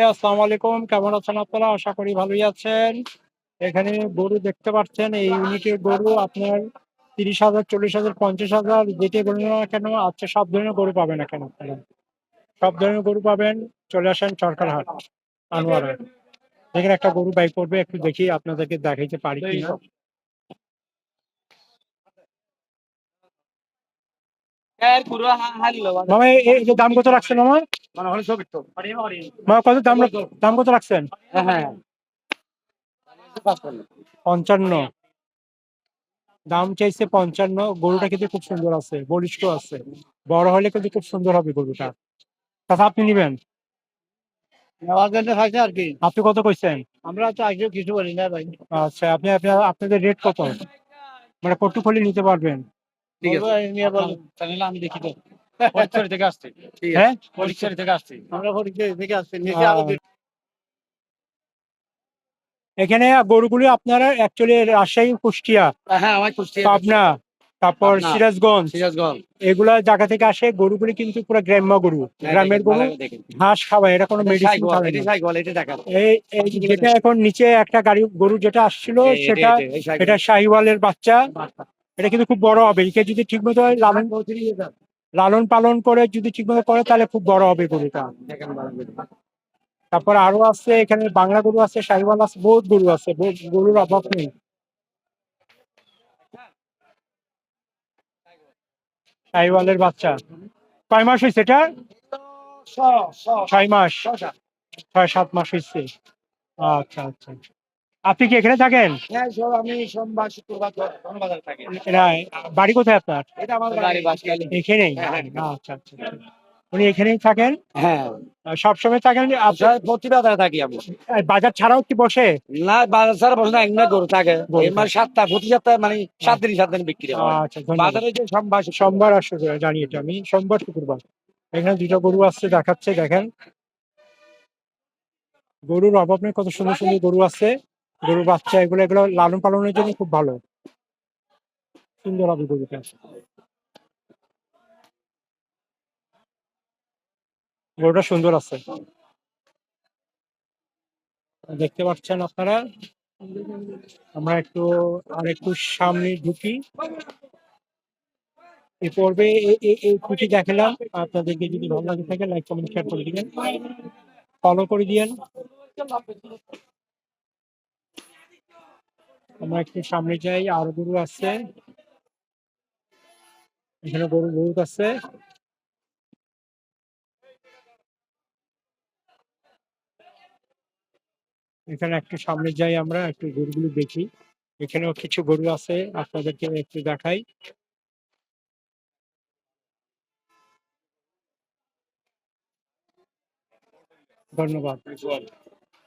আসসালামু আলাইকুম। কেমন আছেন আপনারা? আশা করি ভালোই আছেন। এখানে গরু দেখতে পাচ্ছেন, এই ইউনিটের গরু আপনার তিরিশ হাজার, চল্লিশ হাজার, পঞ্চাশ হাজার, যেটি বলুন না কেন আজকে সব ধরনের গরু পাবেন এখানে আপনারা। সব ধরনের গরু পাবেন। চলে আসেন সরকারহাট আনোয়ারা দেখেন একটা গরু বাই করবে, একটু দেখি আপনাদেরকে দেখাইতে পারি কিনা। মামা এ- এ- দাম কত রাখছেন মামা মামা কত দাম দাম কত রাখছেন পঞ্চান্ন দাম চাইছে পঞ্চান্ন গরুটা কিন্তু খুব সুন্দর আছে বলিষ্ঠ আছে বড় হলে কিন্তু খুব সুন্দর হবে গরুটা তাছাড়া আপনি নিবেন আপনি কত কইছেন আমরা তো আগে কিছু বলি না ভাই আচ্ছা আপনি আপনি আপনাদের রেট কত মানে কটুকলি নিতে পারবেন ঠিক আছে নিয়ে আমি দেখি তো পরীক্ষার থেকে আসছে হ্যাঁ পরীক্ষার থেকে আসছে আমরা পরীক্ষা থেকে আসছি নিচে এখানে গরুগুলি আপনারা অ্যাকচুয়ালি রাজশাহী কুষ্টিয়া হ্যাঁ আমার কুষ্টিয়া পাবনা তারপর সিরাজগঞ্জ সিরাজগঞ্জ এগুলা জায়গা থেকে আসে গরুগুলি কিন্তু পুরো গ্রাম্য গরু গ্রামের গরু ঘাস খাওয়ায় এটা কোনো মেডিসিন খাওয়ায় এটা দেখা এই এই যেটা এখন নিচে একটা গাড়ি গরু যেটা আসছিল সেটা এটা শাহিওয়ালের বাচ্চা এটা কিন্তু খুব বড় হবে। একে যদি ঠিক মতো লালন লালন পালন করে যদি ঠিক মতো করে তাহলে খুব বড় হবে গরুটা। তারপর আরও আছে এখানে বাংলা গরু আছে শাহিওয়াল আছে বহুত গরু আছে গরুর অভাব নেই। শাহিওয়ালের বাচ্চা। কয় মাস হয়েছে এটা ছয় মাস। ছয় সাত মাস হয়েছে আচ্ছা আচ্ছা। আপনি কি এখানে থাকেন? হ্যাঁ আমি সোমবার শুক্রবার ধনবাজার থাকি। এরা বাড়ি কোথায় আপনার? এটা আমার বাড়ি। বাসকালী এখানেই? হ্যাঁ, হ্যাঁ। আচ্ছা আচ্ছা আচ্ছা। উনি এখানেই থাকেন? হ্যাঁ। সবসময় থাকেন? আপনার প্রতিবাজারে থাকি আমি। বাজার ছাড়াও কি বসে? না বাজার ছাড়া বসে না একদিন গরু থাকে। মানে সাতটা প্রতি সপ্তাহে মানে সাত দিন সাত দিন বিক্রি হয়। আচ্ছা বাজারে যে সোমবার সোমবার আর শুক্রবার জানি এটা আমি। সোমবার শুক্রবার। এখানে দুটো গরু আসছে দেখাচ্ছে দেখেন। গরুর অভাব নেই কত সুন্দর সুন্দর গরু আছে গরুর বাচ্চা এগুলো এগুলো লালন পালনের জন্য খুব ভালো। সুন্দর হবে গরুটা। গরুটা সুন্দর আছে। দেখতে পাচ্ছেন আপনারা? আমরা একটু আর একটু সামনে ঢুকি। এ পর্বে এই খুশি দেখালাম। আপনাদেরকে যদি ভালো লাগে থাকে লাইক কমেন্ট শেয়ার করে দিবেন। ফলো করে দিয়েন। আমরা একটু সামনে যাই, আর গরু আছে। এখানে গরু বহুত আছে। এখানে একটু সামনে যাই আমরা, একটু গরুগুলো দেখি। এখানেও কিছু গরু আছে, আপনাদেরকে একটু দেখাই। ধন্যবাদ।